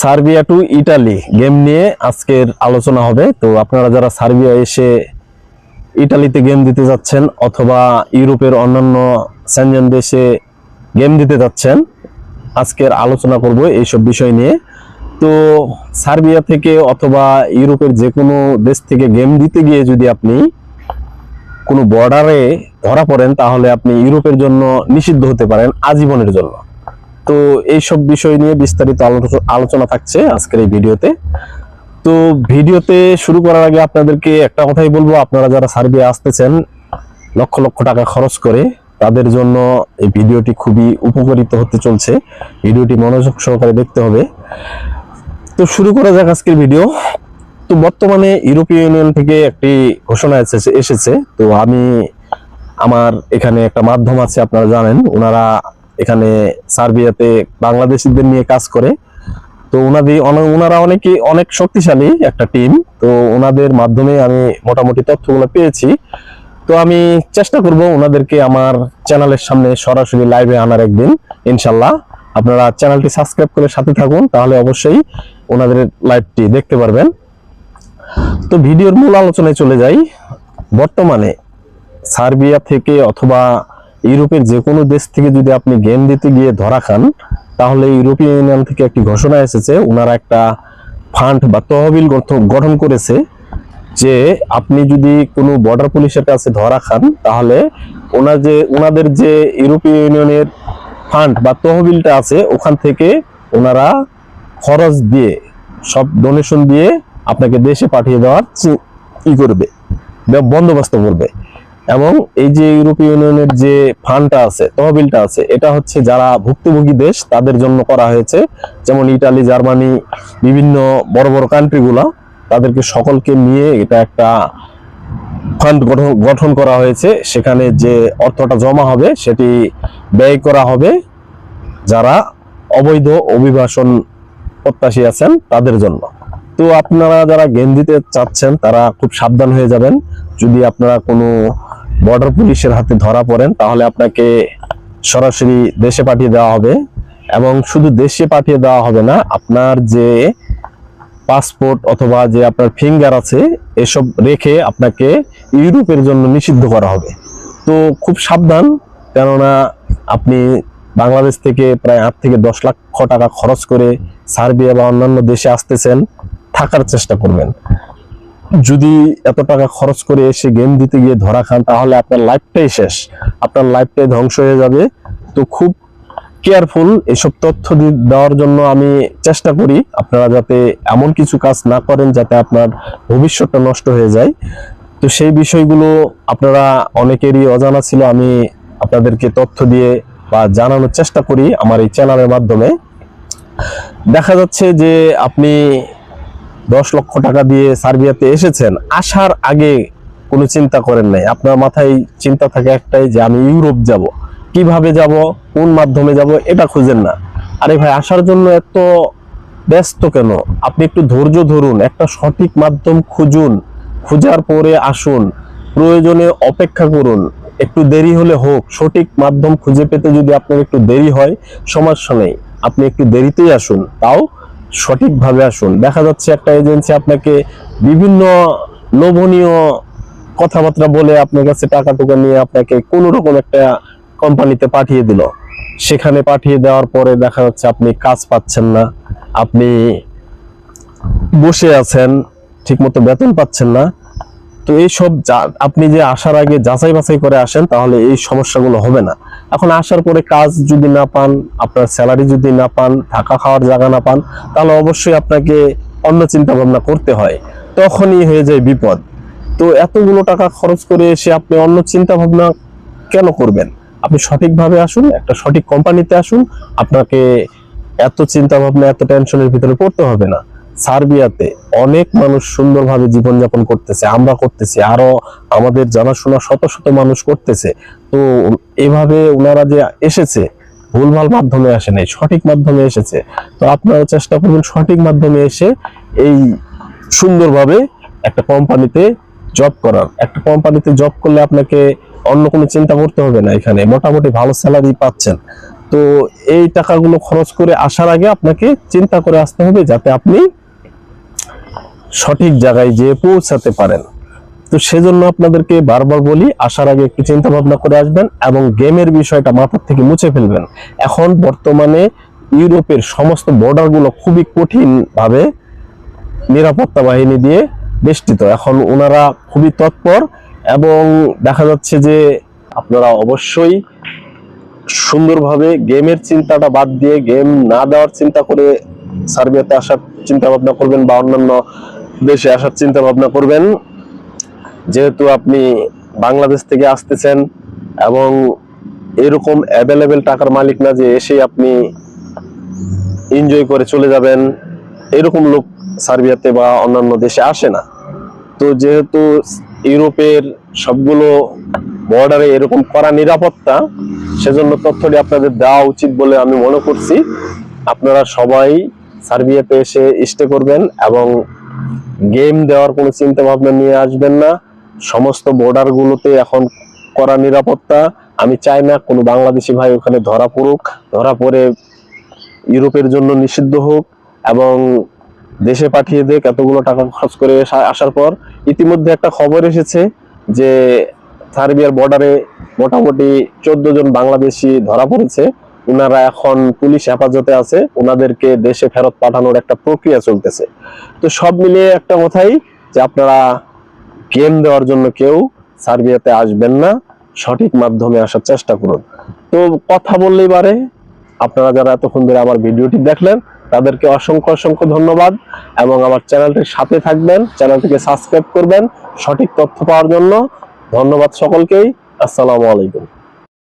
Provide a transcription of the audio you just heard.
Serbia two Italy game নিয়ে আজকের আলোচনা হবে। তো আপনারা যারা সার্বিয়া এসে ইটালিতে গেম দিতে যাচ্ছেন অথবা ইউরোপের অন্যান্য স্যানজন দেশে গেম দিতে যাচ্ছেন, আজকের আলোচনা করব এইসব বিষয় নিয়ে। তো সার্বিয়া থেকে অথবা ইউরোপের যে কোনো দেশ থেকে গেম দিতে গিয়ে যদি আপনি কোনো বর্ডারে ধরা পড়েন, তাহলে আপনি ইউরোপের জন্য নিষিদ্ধ হতে পারেন আজীবনের জন্য। তো এইসব বিষয় নিয়ে বিস্তারিত আলোচনা থাকছে আজকের এই ভিডিওতে। তো ভিডিওতে শুরু করার আগে আপনাদেরকে একটা কথাই বলব, আপনারা যারা সার্বিয়া আসতেছেন, লক্ষ লক্ষ টাকা খরচ করে, তাদের জন্য এই ভিডিওটি খুবই উপকারিত হতে চলছে। ভিডিওটি মনোযোগ সহকারে দেখতে হবে। তো শুরু করা যাক আজকের ভিডিও। তো বর্তমানে ইউরোপীয় ইউনিয়ন থেকে একটি ঘোষণা এসেছে এসেছে। তো আমি, আমার এখানে একটা মাধ্যম আছে, আপনারা জানেন। ওনারা এখানে সার্বিয়াতে বাংলাদেশিদের নিয়ে কাজ করে। তো ওনাদের ওনারা অনেকে অনেক শক্তিশালী একটা টিম তো ওনাদের মাধ্যমে আমি মোটামুটি তথ্যগুলো পেয়েছি। তো আমি চেষ্টা করব ওনাদেরকে আমার চ্যানেলের সামনে সরাসরি লাইভে আনার একদিন, ইনশাল্লাহ। আপনারা চ্যানেলটি সাবস্ক্রাইব করে সাথে থাকুন, তাহলে অবশ্যই ওনাদের লাইভটি দেখতে পারবেন। তো ভিডিওর মূল আলোচনায় চলে যাই। বর্তমানে সার্বিয়া থেকে অথবা ইউরোপের যে কোনো দেশ থেকে যদি আপনি গেম দিতে গিয়ে ধরা খান, তাহলে ইউরোপীয় ইউনিয়ন থেকে একটি ঘোষণা এসেছে ওনারা একটা ফান্ড বা তহবিল গঠ- গঠন করেছে যে আপনি যদি কোনো বর্ডার পুলিশের কাছে ধরা খান, তাহলে ওনার যে ওনাদের যে ইউরোপীয় ইউনিয়নের ফান্ড বা তহবিলটা আছে, ওখান থেকে ওনারা খরচ দিয়ে, সব ডোনেশন দিয়ে আপনাকে দেশে পাঠিয়ে দেওয়ার ই করবে, বন্দোবস্ত করবে। এবং এই যে ইউরোপীয় ইউনিয়নের যে ফান্ডটা আছে, তহবিলটা আছে, এটা হচ্ছে যারা ভুক্তভোগী দেশ, তাদের জন্য করা হয়েছে। যেমন ইটালি, জার্মানি, বিভিন্ন বড় বড় কান্ট্রিগুলা তাদেরকে সকলকে নিয়ে এটা একটা ফান্ড গঠন গঠন করা হয়েছে। সেখানে যে অর্থটা জমা হবে, সেটি ব্যয় করা হবে। যারা অবৈধ অভিবাসন প্রত্যাশী আছেন, তাদের জন্য। তো আপনারা যারা গেম দিতে চাচ্ছেন, তারা খুব সাবধান হয়ে যাবেন। যদি আপনারা কোনো বর্ডার পুলিশের হাতে ধরা পড়েন, তাহলে আপনাকে সরাসরি দেশে পাঠিয়ে দেওয়া হবে। এবং শুধু দেশে পাঠিয়ে দেওয়া হবে না, আপনার যে পাসপোর্ট অথবা যে আপনার ফিঙ্গার আছে, এসব রেখে আপনাকে ইউরোপের জন্য নিষিদ্ধ করা হবে। তো খুব সাবধান, কেননা আপনি বাংলাদেশ থেকে প্রায় আট থেকে দশ লক্ষ টাকা খরচ করে সার্বিয়া বা অন্যান্য দেশে আসতেছেন, থাকার চেষ্টা করবেন। যদি এত টাকা খরচ করে এসে গেম দিতে গিয়ে ধরা খান, তাহলে আপনার লাইফটাই শেষ। আপনার লাইফটাই ধ্বংস হয়ে যাবে। তো খুব কেয়ারফুল এসব তথ্য দেওয়ার জন্য আমি চেষ্টা করি আপনারা যাতে এমন কিছু কাজ না করেন যাতে আপনার ভবিষ্যৎটা নষ্ট হয়ে যায়। তো সেই বিষয়গুলো আপনারা অনেকেরই অজানা ছিল, আমি আপনাদেরকে তথ্য দিয়ে বা জানানোর চেষ্টা করি আমার এই চ্যানেলের মাধ্যমে। দেখা যাচ্ছে যে আপনি দশ লক্ষ টাকা দিয়ে সার্বিয়াতে এসেছেন, আসার আগে কোনো চিন্তা করেন নাই? আপনার মাথায় চিন্তা থাকে একটাই যে আমি ইউরোপ যাব। কীভাবে যাব? কোন মাধ্যমে যাব? এটা খুঁজেন না। আরে ভাই, আসার জন্য এত ব্যস্ত কেন? আপনি একটু ধৈর্য ধরুন, একটা সঠিক মাধ্যম খুঁজুন, খোঁজার পরে আসুন, প্রয়োজনে অপেক্ষা করুন। একটু দেরি হলে হোক, সঠিক মাধ্যম খুঁজে পেতে যদি আপনার একটু দেরি হয়, সমস্যা নেই। আপনি একটু দেরিতেই আসুন। তাও সঠিকভাবে আসুন। দেখা যাচ্ছে একটা এজেন্সি আপনাকে বিভিন্ন লোভনীয় কথাবার্তা বলে আপনার কাছে টাকা টুকা নিয়ে আপনাকে কোনো রকম একটা কোম্পানিতে পাঠিয়ে দিল। সেখানে পাঠিয়ে দেওয়ার পরে দেখা যাচ্ছে আপনি কাজ পাচ্ছেন না, আপনি বসে আছেন, ঠিকমতো বেতন পাচ্ছেন না। তো এইসব যা- আপনি যে আসার আগে যাচাই বাছাই করে আসেন, তাহলে এই সমস্যাগুলো হবে না। এখন আসার পরে কাজ যদি না পান, আপনার স্যালারি যদি না পান, থাকা খাওয়ার জায়গা না পান, তাহলে অবশ্যই আপনাকে অন্য চিন্তা ভাবনা করতে হয়। তখনই হয়ে যায় বিপদ। তো এতগুলো টাকা খরচ করে এসে আপনি অন্য চিন্তা ভাবনা কেন করবেন? আপনি সঠিকভাবে আসুন, একটা সঠিক কোম্পানিতে আসুন, আপনাকে এত চিন্তা ভাবনা এত টেনশনের ভিতরে পড়তে হবে না। সার্বিয়াতে অনেক মানুষ সুন্দরভাবে জীবনযাপন করতেছে, আমরা করতেছি, আরও আমাদের জানাশোনা শত শত মানুষ করতেছে। তো এভাবে ওনারা যে এসেছে, ভুলভাল মাধ্যমে আসে নাই, সঠিক মাধ্যমে এসেছে। তো আপনারা চেষ্টা করবেন সঠিক মাধ্যমে এসে এই সুন্দরভাবে একটা কোম্পানিতে জব করার। একটা কোম্পানিতে জব করলে আপনাকে অন্য কোনো চিন্তা করতে হবে না এখানে, মোটামুটি ভালো স্যালারি পাচ্ছেন। তো এই টাকাগুলো খরচ করে আসার আগে আপনাকে চিন্তা করে আসতে হবে যাতে আপনি সঠিক জায়গায় যেয়ে পৌঁছাতে পারেন। তো সেজন্য আপনাদেরকে বারবার বলি, আসার আগে একটু চিন্তা ভাবনা করে আসবেন এবং গেমের বিষয়টা মাথার থেকে মুছে ফেলবেন। এখন বর্তমানে ইউরোপের সমস্ত বর্ডারগুলো খুবই কঠিন ভাবে নিরাপত্তা বাহিনী দিয়ে বেষ্টিত। এখন ওনারা খুবই তৎপর এবং দেখা যাচ্ছে যে আপনারা অবশ্যই সুন্দরভাবে গেমের চিন্তাটা বাদ দিয়ে, গেম না দেওয়ার চিন্তা করে সার্বিয়াতে আসার চিন্তা ভাবনা করবেন বা অন্যান্য দেশে আসার চিন্তা ভাবনা করবেন। যেহেতু আপনি বাংলাদেশ থেকে আসতেছেন এবং এরকম অ্যাভেলেবেল টাকার মালিক না যে এসেই আপনি এনজয় করে চলে যাবেন, এরকম লোক সার্বিয়াতে বা অন্যান্য দেশে আসে না। তো যেহেতু ইউরোপের সবগুলো বর্ডারে এরকম করা নিরাপত্তা, সেজন্য তথ্যটি আপনাদের দেওয়া উচিত বলে আমি মনে করছি। আপনারা সবাই সার্বিয়াতে এসে স্টে করবেন এবং গেম দেওয়ার কোনো চিন্তা ভাবনা নিয়ে আসবেন না। সমস্ত বর্ডার গুলোতে এখন করা নিরাপত্তা। আমি চাই না কোনো বাংলাদেশি ভাই ওখানে ধরা পড়ুক, ধরা পড়ে ইউরোপের জন্য নিষিদ্ধ হোক এবং দেশে পাঠিয়ে দেখ এতগুলো টাকা খরচ করে আসার পর। ইতিমধ্যে একটা খবর এসেছে যে, সার্বিয়ার বর্ডারে মোটামুটি চোদ্দ জন বাংলাদেশি ধরা পড়েছে। ওনারা এখন পুলিশ হেফাজতে আছে ওনাদেরকে দেশে ফেরত পাঠানোর একটা প্রক্রিয়া চলতেছে। তো সব মিলিয়ে একটা কথাই যে আপনারা গেম দেওয়ার জন্য কেউ সার্বিয়াতে আসবেন না, সঠিক মাধ্যমে আসার চেষ্টা করুন। তো কথা বললেই পারে, আপনারা যারা এতক্ষণ ধরে আমার ভিডিওটি দেখলেন, তাদেরকে অসংখ্য অসংখ্য ধন্যবাদ এবং আমার চ্যানেলটির সাথে থাকবেন, চ্যানেলটিকে সাবস্ক্রাইব করবেন সঠিক তথ্য পাওয়ার জন্য। ধন্যবাদ সকলকেই, আসসালামু আলাইকুম।